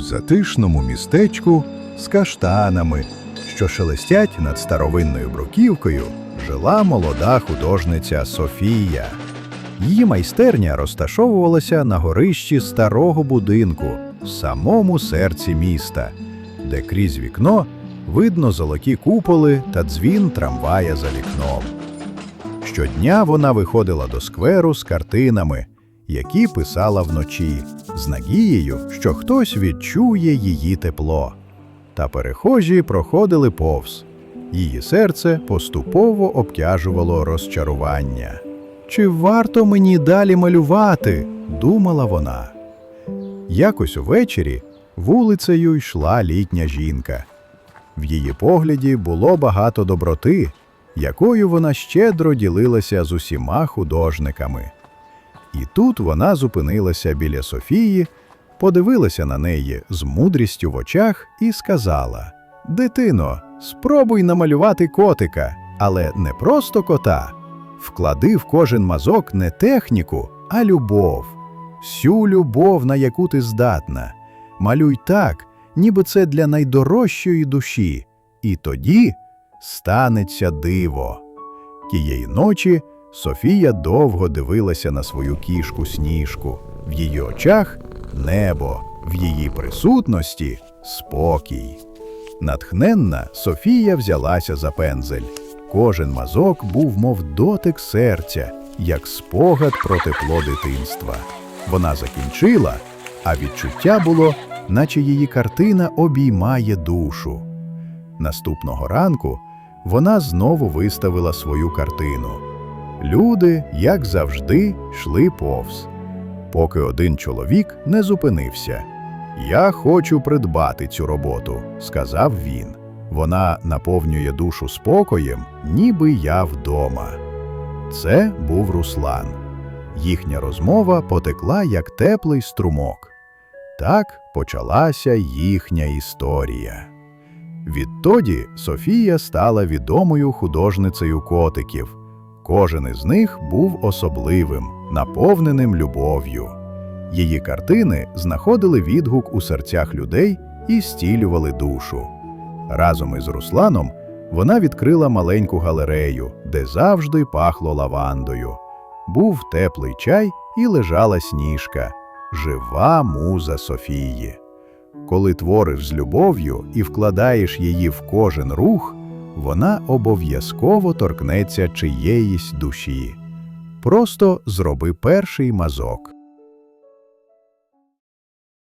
Затишному містечку з каштанами, що шелестять над старовинною бруківкою, жила молода художниця Софія. Її майстерня розташовувалася на горищі старого будинку в самому серці міста, де крізь вікно видно золоті куполи та дзвін трамвая за вікном. Щодня вона виходила до скверу з картинами, які писала вночі, з надією, що хтось відчує її тепло. Та перехожі проходили повз. Її серце поступово обтяжувало розчарування. Чи варто мені далі малювати? думала вона. Якось увечері вулицею йшла літня жінка. В її погляді було багато доброти, якою вона щедро ділилася з усіма художниками. І тут вона зупинилася біля Софії, подивилася на неї з мудрістю в очах і сказала: Дитино, спробуй намалювати котика, але не просто кота. Вклади в кожен мазок не техніку, а любов. Всю любов, на яку ти здатна. Малюй так, ніби це для найдорожчої душі, і тоді станеться диво. Тієї ночі Софія довго дивилася на свою кішку сніжку. В її очах небо, в її присутності спокій. Натхненна Софія взялася за пензель. Кожен мазок був, мов дотик серця, як спогад про тепло дитинства. Вона закінчила, а відчуття було, наче її картина обіймає душу. Наступного ранку вона знову виставила свою картину. Люди, як завжди, йшли повз. Поки один чоловік не зупинився. Я хочу придбати цю роботу, сказав він. Вона наповнює душу спокоєм, ніби я вдома. Це був Руслан. Їхня розмова потекла як теплий струмок. Так почалася їхня історія. Відтоді Софія стала відомою художницею котиків. Кожен із них був особливим, наповненим любов'ю. Її картини знаходили відгук у серцях людей і стілювали душу. Разом із Русланом вона відкрила маленьку галерею, де завжди пахло лавандою. Був теплий чай і лежала сніжка, жива муза Софії. Коли твориш з любов'ю і вкладаєш її в кожен рух, вона обов'язково торкнеться чиєїсь душі. Просто зроби перший мазок.